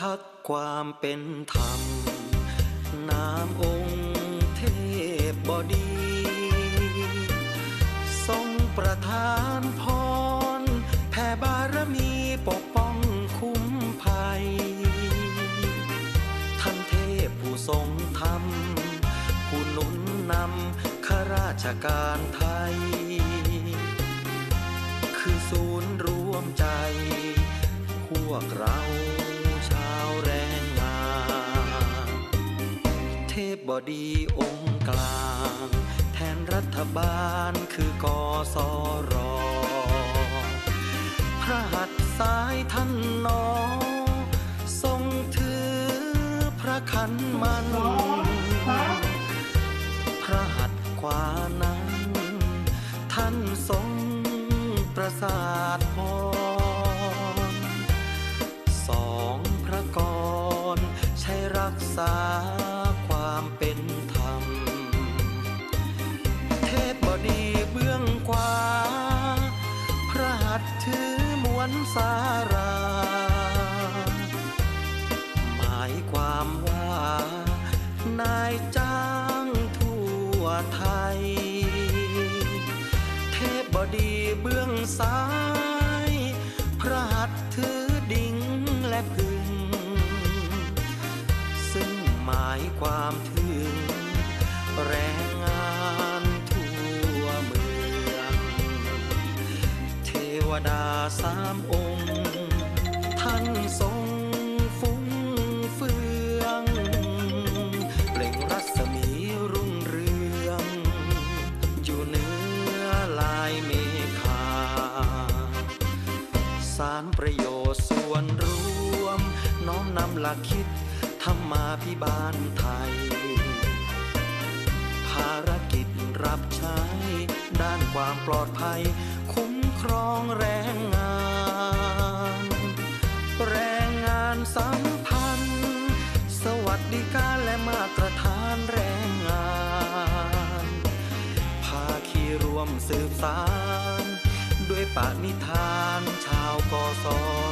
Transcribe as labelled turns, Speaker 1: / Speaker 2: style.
Speaker 1: ทักษ์ความเป็นธรรม นามองค์เทพบดี ทรงประทานพร แผ่บารมีปกป้องคุ้มภัย ท่านเทพผู้ทรงธรรม ผู้นุนนำข้าราชการไทย พบดีองค์กลาง แทนรัฐบาลคือกอสอรอ พระหัตถ์ซ้ายท่านนอ ทรงถือพระขันมัน พระหัตถ์ขวานั้น ท่านทรงประสาทพรสองพระกรใช้รักษา ถือมวลสารา หมายความว่า นายจ้างทั่วไทย เทพบดีเบื้องซ้าย พระหัตถ์ถือดิ่งและพึง ซึ่งหมายความถึงแรง ดาสามองค์ ท่านทรงฟุ้งเฟือง เปล่งรัศมีรุ่งเรือง อยู่เหนือลายเมฆาสารประโยชน์ส่วนรวม น้อมนำหลักคิดธรรมาพิบาลไทย ภารกิจรับใช้ด้านความปลอดภัยคุ้ม รองแรงงาน แรงงานสัมพันธ์ สวัสดิการและมาตรฐานแรงงานภาคีรวมสืบสารด้วยปณิธานชาวกอสอ